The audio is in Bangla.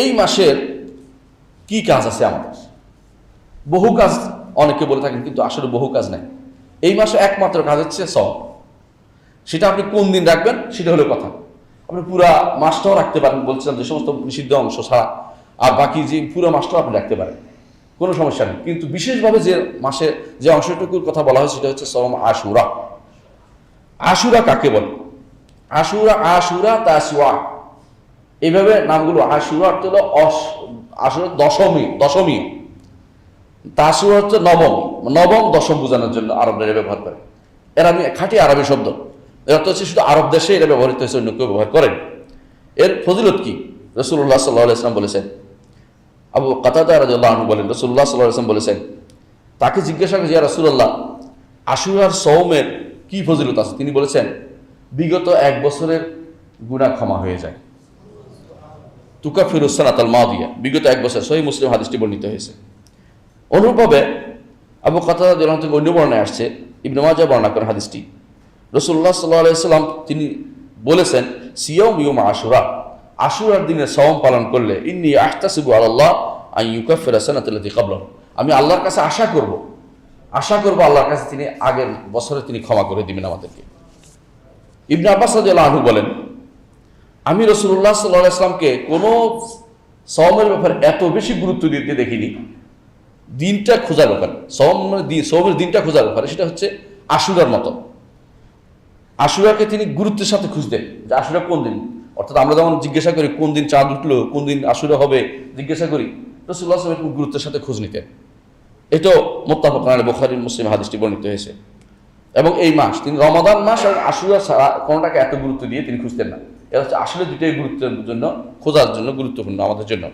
এই মাসের কি কাজ আছে আমাদের বহু কাজ অনেকে বলে থাকেন, কিন্তু আসলে বহু কাজ নাই। এই মাসে একমাত্র কাজ হচ্ছে সব। সেটা আপনি কোন দিন রাখবেন, সেটা হলো কথা। আপনি পুরা মাসটাও রাখতে পারেন, বলছিলাম যে সমস্ত নিষিদ্ধ অংশ ছাড়া। আর বাকি যে পুরো মাসটাও আপনি রাখতে পারেন, কোনো সমস্যা নেই। কিন্তু বিশেষভাবে যে মাসে যে অংশটুকুর কথা বলা হয় সেটা হচ্ছে সরম আশুরা। আশুরা কাকে বলে? আশুরা আশুরা তাসুয়া এইভাবে নামগুলো আশুরা অর্থ হলো অস আসলে দশমী দশমী। তাসুয়া হচ্ছে নবম নবম দশম বোঝানোর জন্য আরবরা এটা ব্যবহার করে। এর খাঁটি আরবি শব্দ। এর অর্থ হচ্ছে শুধু আরব দেশে এটা ব্যবহৃত হয়েছে, অন্য কেউ ব্যবহার করেন এর ফজিলত কি? রসুল্লাহ সাল্লাহ ইসলাম বলেছেন। আবু কাতাদা রাজু বলেন রসুল্লাহ সাল্লাহ ইসলাম বলেছেন, তাকে জিজ্ঞাসা করেছে রসুল্লাহ আশুরার সৌমের কি ফজিলত আছে? তিনি বলেছেন, বিগত এক বছরের গুণা ক্ষমা হয়ে যায়। তুকা ফিরুসানাত আল মাদিয়া বিগত এক বছর সহি মুসলিম হাদিসটি বর্ণিত হয়েছে। অনুরূপভাবে আবু কাতাদা দিলাম থেকে অন্য বর্ণায় আসছে, ইবনে মাজা বর্ণনা করেন হাদিসটি। রসুল্লাহ সাল্লাহ আলাইসাল্লাম তিনি বলেছেন সিয়ম ইউম আশুরা। আশুরার দিনে সওম পালন করলে, ইন্নি আহতাসিবু আল্লাহ আই ইউকাফির হাসানাতুল্লাতি কাবল আমি আল্লাহর কাছে আশা করব আশা করব আল্লাহর কাছে তিনি আগের বছরে তিনি ক্ষমা করে দিবেন আমাদেরকে। ইবনে আব্বাস আনহু বলেন আমি রসুল্লাহ সাল্লাহ ইসলামকে কোনো সওমের ব্যাপারে এত বেশি গুরুত্ব দিতে দেখিনি। দিনটা খোঁজার ব্যাপারে। সওম মানে দিন সওমের দিনটা খোঁজার ব্যাপারে। সেটা হচ্ছে আশুরার মতো। আশুরাকে তিনি গুরুত্বের সাথে খুঁজতেন যে আশুরা কোন দিন? অর্থাৎ আমরা যেমন জিজ্ঞাসা করি, কোন দিন চাঁদ উঠল, কোন দিন আশুরা হবে, জিজ্ঞাসা করি রসুল্লাহ সাল্লাম এরকম গুরুত্বের সাথে খোঁজ নিতেন। এটাও মোত্তাফাক আলী বোখারি মুসলিম হাদিসটি বর্ণিত হয়েছে। এবং এই মাস, তিনি রমাদান মাস এবং আশুরা ছাড়া কোনোটাকে এত গুরুত্ব দিয়ে তিনি খুঁজতেন না। এটা হচ্ছে আসলে দুটোই গুরুত্বের জন্য খোঁজার জন্য গুরুত্বপূর্ণ আমাদের জন্য।